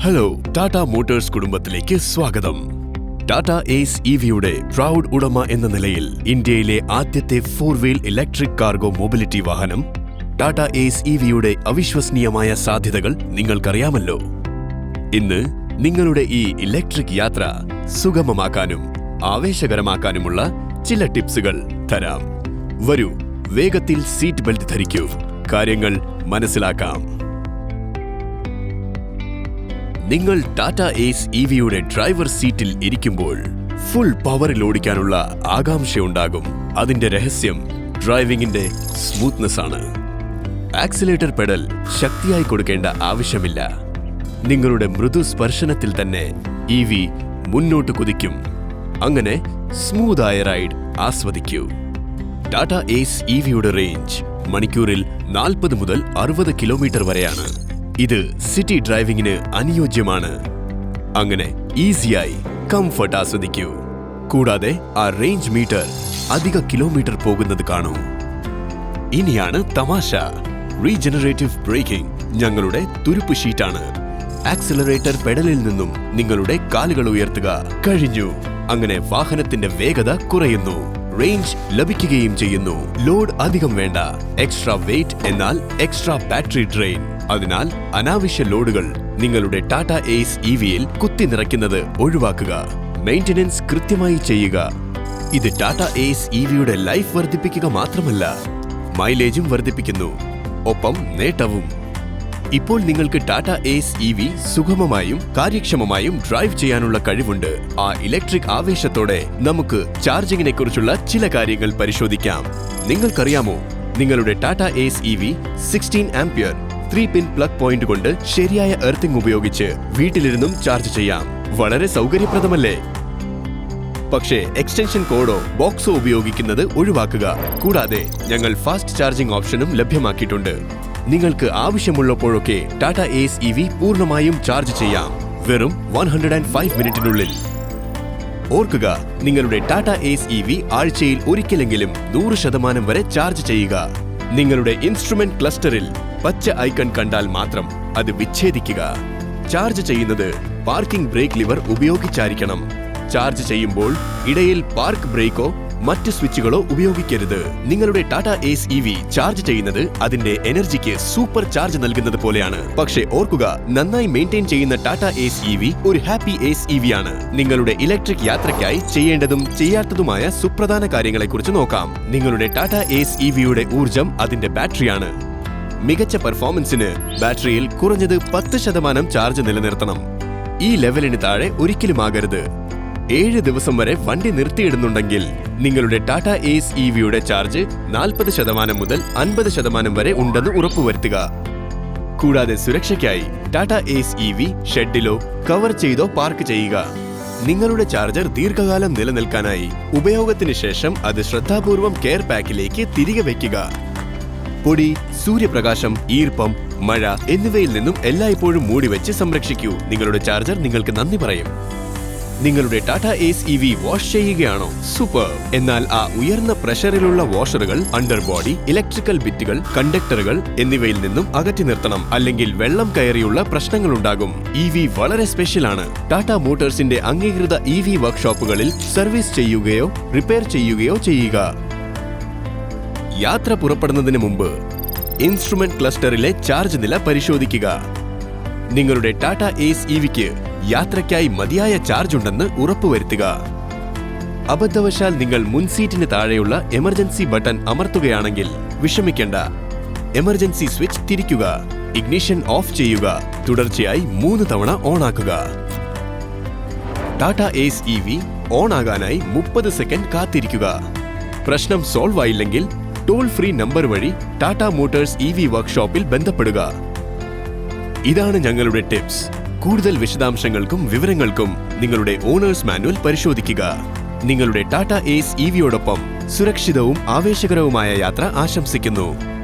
Hello Tata motors കുടുംബത്തിലേക്ക് സ്വാഗതം. Tata ace വിയുടെ പ്രൗഡ് ഉടമ എന്ന നിലയിൽ ഇന്ത്യയിലെ ആദ്യത്തെ four wheel electric cargo mobility വാഹനം ടാറ്റ ഏസ് വിയുടെ അവിശ്വസനീയമായ സാധ്യതകൾ നിങ്ങൾക്കറിയാമല്ലോ. ഇന്ന് നിങ്ങളുടെ ഈ ഇലക്ട്രിക് യാത്ര സുഗമമാക്കാനും ആവേശകരമാക്കാനുമുള്ള ചില ടിപ്സുകൾ തരാം. വരൂ വേഗത്തിൽ സീറ്റ് ബെൽറ്റ് ധരിക്കൂ. കാര്യങ്ങൾ മനസ്സിലാക്കാം. നിങ്ങൾ ടാറ്റ ഏസ് ഇവിയുടെ ഡ്രൈവർ സീറ്റിൽ ഇരിക്കുമ്പോൾ ഫുൾ പവറിൽ ഓടിക്കാനുള്ള ആകാംക്ഷയുണ്ടാകും. അതിന്റെ രഹസ്യം ഡ്രൈവിംഗിന്റെ സ്മൂത്ത്നെസ് ആണ്. ആക്സിലേറ്റർ പെഡൽ ശക്തിയായി കൊടുക്കേണ്ട ആവശ്യമില്ല. നിങ്ങളുടെ മൃദു സ്പർശനത്തിൽ തന്നെ ഇ വി മുന്നോട്ട് കുതിക്കും. അങ്ങനെ സ്മൂതായ റൈഡ് ആസ്വദിക്കൂ. ടാറ്റ ഏസ് ഇ വിയുടെ റേഞ്ച് മണിക്കൂറിൽ നാൽപ്പത് മുതൽ അറുപത് കിലോമീറ്റർ വരെയാണ്. ഇത് സിറ്റി ഡ്രൈവിംഗിന് അനുയോജ്യമാണ്. അങ്ങനെ ഈസിയായി കംഫർട്ട് ആസ്വദിക്കൂ. കൂടാതെ ആ റേഞ്ച് മീറ്റർ അധിക കിലോമീറ്റർ പോകുന്നത് കാണൂ. ഇനിയാണ് തമാശ. റീജനറേറ്റീവ് ബ്രേക്കിംഗ് ഞങ്ങളുടെ തുരുപ്പ് ഷീറ്റാണ്. ആക്സിലറേറ്റർ പെഡലിൽ നിന്നും നിങ്ങളുടെ കാലുകൾ ഉയർത്തുക. കഴിഞ്ഞു. അങ്ങനെ വാഹനത്തിന്റെ വേഗത കുറയുന്നു. റേഞ്ച് ലഭിക്കുകയും ചെയ്യുന്നു. ലോഡ് അധികം വേണ്ട. എക്സ്ട്രാ വെയിറ്റ് എന്നാൽ എക്സ്ട്രാ ബാറ്ററി ഡ്രെയിൻ അതിനാൽ അനാവശ്യ ലോഡുകൾ നിങ്ങളുടെ ടാറ്റ എയ്സ് ഇ വിയിൽ കുത്തി നിറയ്ക്കുന്നത് ഒഴിവാക്കുക. മെയിന്റനൻസ് കൃത്യമായി ചെയ്യുക. ഇത് ടാറ്റ എയ്സ് ഇ വിയുടെ ലൈഫ് വർദ്ധിപ്പിക്കുക മാത്രമല്ല മൈലേജും വർദ്ധിപ്പിക്കുന്നു. ഒപ്പം നേട്ടവും. ഇപ്പോൾ നിങ്ങൾക്ക് ടാറ്റ എസ് ഇ വി സുഗമമായും കാര്യക്ഷമമായും ഡ്രൈവ് ചെയ്യാനുള്ള കഴിവുണ്ട്. ആ ഇലക്ട്രിക് ആവേശത്തോടെ നമുക്ക് ചാർജിങ്ങിനെ കുറിച്ചുള്ള ചില കാര്യങ്ങൾ പരിശോധിക്കാം. നിങ്ങൾക്കറിയാമോ? നിങ്ങളുടെ Tata Ace E V sixteen ampere three pin plug point കൊണ്ട് ശരിയായ എർത്തിംഗ് ഉപയോഗിച്ച് വീട്ടിലിരുന്നും ചാർജ് ചെയ്യാം. വളരെ സൗകര്യപ്രദമല്ലേ? പക്ഷേ എക്സ്റ്റൻഷൻ കോഡോ ബോക്സോ ഉപയോഗിക്കുന്നത് ഒഴിവാക്കുക. കൂടാതെ ഞങ്ങൾ ഫാസ്റ്റ് ചാർജിംഗ് ഓപ്ഷനും ലഭ്യമാക്കിയിട്ടുണ്ട്. നിങ്ങൾക്ക് ആവശ്യമുള്ളപ്പോഴൊക്കെ ടാറ്റ എസ് ഇ വി പൂർണമായും ചാർജ് ചെയ്യാം. വെറും വൺ ഹൺഡ്രഡ് ആൻഡ് ഫൈവ് മിനിറ്റിനുള്ളിൽ. ഓർക്കുക നിങ്ങളുടെ ടാറ്റ എസ് ഇ വി ആഴ്ചയിൽ ഒരിക്കലെങ്കിലും നൂറ് ശതമാനം വരെ ചാർജ് ചെയ്യുക. നിങ്ങളുടെ ഇൻസ്ട്രുമെന്റ് ക്ലസ്റ്ററിൽ പച്ച ഐക്കൺ കണ്ടാൽ മാത്രം അത് വിച്ഛേദിക്കുക. ചാർജ് ചെയ്യുന്നത് പാർക്കിംഗ് ബ്രേക്ക് ലിവർ ഉപയോഗിച്ചായിരിക്കണം. ചാർജ് ചെയ്യുമ്പോൾ ഇടയിൽ പാർക്ക് ബ്രേക്കോ മറ്റ് സ്വിച്ചുകളോ ഉപയോഗിക്കരുത്. നിങ്ങളുടെ Tata Ace E V charge ചെയ്യുന്നത് അതിന്റെ എനർജിക്ക് സൂപ്പർ ചാർജ് നൽകുന്നത് പോലെയാണ്. പക്ഷേ ഓർക്കുക നന്നായി മെയിന്റെയിൻ ചെയ്യുന്ന ടാറ്റ ഏസ് ഇ വി ഒരു ഹാപ്പി ഏസ് ഇ വി ആണ്. നിങ്ങളുടെ ഇലക്ട്രിക് യാത്രയ്ക്കായി ചെയ്യേണ്ടതും ചെയ്യാത്തതുമായ സുപ്രധാന കാര്യങ്ങളെക്കുറിച്ച് നോക്കാം. നിങ്ങളുടെ ടാറ്റ ഏസ് ഇ വിയുടെ ഊർജം അതിന്റെ ബാറ്ററിയാണ്. മികച്ച പെർഫോമൻസിന് ബാറ്ററിയിൽ കുറഞ്ഞത് പത്ത് ശതമാനം ചാർജ് നിലനിർത്തണം. ഈ ലെവലിന് താഴെ ഒരിക്കലും ആകരുത് ഏഴ് ദിവസം വരെ വണ്ടി നിർത്തിയിടുന്നുണ്ടെങ്കിൽ നിങ്ങളുടെ ടാറ്റ ഏസ് ഇ വിയുടെ ചാർജ് നാൽപ്പത് ശതമാനം മുതൽ അൻപത് ശതമാനം വരെ ഉണ്ടെന്ന് ഉറപ്പുവരുത്തുക. കൂടാതെ സുരക്ഷയ്ക്കായി ടാറ്റ ഏസ് ഇ വി ഷെഡിലോ കവർ ചെയ്തോ പാർക്ക് ചെയ്യുക. നിങ്ങളുടെ ചാർജർ ദീർഘകാലം നിലനിൽക്കാനായി ഉപയോഗത്തിന് ശേഷം അത് ശ്രദ്ധാപൂർവം കെയർ പാക്കിലേക്ക് തിരികെ വയ്ക്കുക. പൊടി സൂര്യപ്രകാശം ഈർപ്പം മഴ എന്നിവയിൽ നിന്നും എല്ലായ്പ്പോഴും മൂടിവെച്ച് സംരക്ഷിക്കൂ. നിങ്ങളുടെ ചാർജർ നിങ്ങൾക്ക് നന്ദി പറയും. നിങ്ങളുടെ Tata Ace E V wash ചെയ്യുകയാണോ? സൂപ്പർ. എന്നാൽ ആ ഉയർന്ന പ്രഷറിലുള്ള വാഷറുകൾ അണ്ടർ ബോഡി ഇലക്ട്രിക്കൽ ബിറ്റുകൾ കണ്ടക്ടറുകൾ എന്നിവയിൽ നിന്നും അകറ്റി നിർത്തണം. അല്ലെങ്കിൽ വെള്ളം കയറിയുള്ള പ്രശ്നങ്ങൾ ഉണ്ടാകും ഇ വി വളരെ സ്പെഷ്യലാണ്. ടാറ്റ മോട്ടോഴ്സിന്റെ അംഗീകൃത ഇ വി വർക്ക്ഷോപ്പുകളിൽ സർവീസ് ചെയ്യുകയോ റിപ്പയർ ചെയ്യുകയോ ചെയ്യുക. യാത്ര പുറപ്പെടുന്നതിന് മുമ്പ് ഇൻസ്ട്രുമെന്റ് ക്ലസ്റ്ററിലെ ചാർജ് നില പരിശോധിക്കുക. നിങ്ങളുടെ ടാറ്റ ഏസ് ഇ വിക്ക് യാത്രയ്ക്കായി മതിയായ ചാർജ് ഉണ്ടെന്ന് ഉറപ്പുവരുത്തുക. അബദ്ധവശാൽ നിങ്ങൾ മുൻസീറ്റിന് താഴെയുള്ള എമർജൻസി ബട്ടൺ അമർത്തുകയാണെങ്കിൽ വിഷമിക്കേണ്ട. എമർജൻസി സ്വിച്ച് തിരിക്കുക. ഇഗ്നിഷൻ ഓഫ് ചെയ്യുക. തുടർച്ചയായി മൂന്ന് തവണ ഓണാക്കുക Tata ace E V on ആകാനായി മുപ്പത് സെക്കൻഡ് കാത്തിരിക്കുക. പ്രശ്നം സോൾവ് ആയില്ലെങ്കിൽ ടോൾ ഫ്രീ നമ്പർ വഴി ടാറ്റ മോട്ടോഴ്സ് ഇ വി വർക്ക്ഷോപ്പിൽ ബന്ധപ്പെടുക. ഇതാണ് ഞങ്ങളുടെ ടിപ്സ് കൂടുതൽ വിശദാംശങ്ങൾക്കും വിവരങ്ങൾക്കും നിങ്ങളുടെ ഓണേഴ്സ് മാനുവൽ പരിശോധിക്കുക. നിങ്ങളുടെ ടാറ്റ ഏസ് ഇ വിയോടൊപ്പം സുരക്ഷിതവും ആവേശകരവുമായ യാത്ര ആശംസിക്കുന്നു.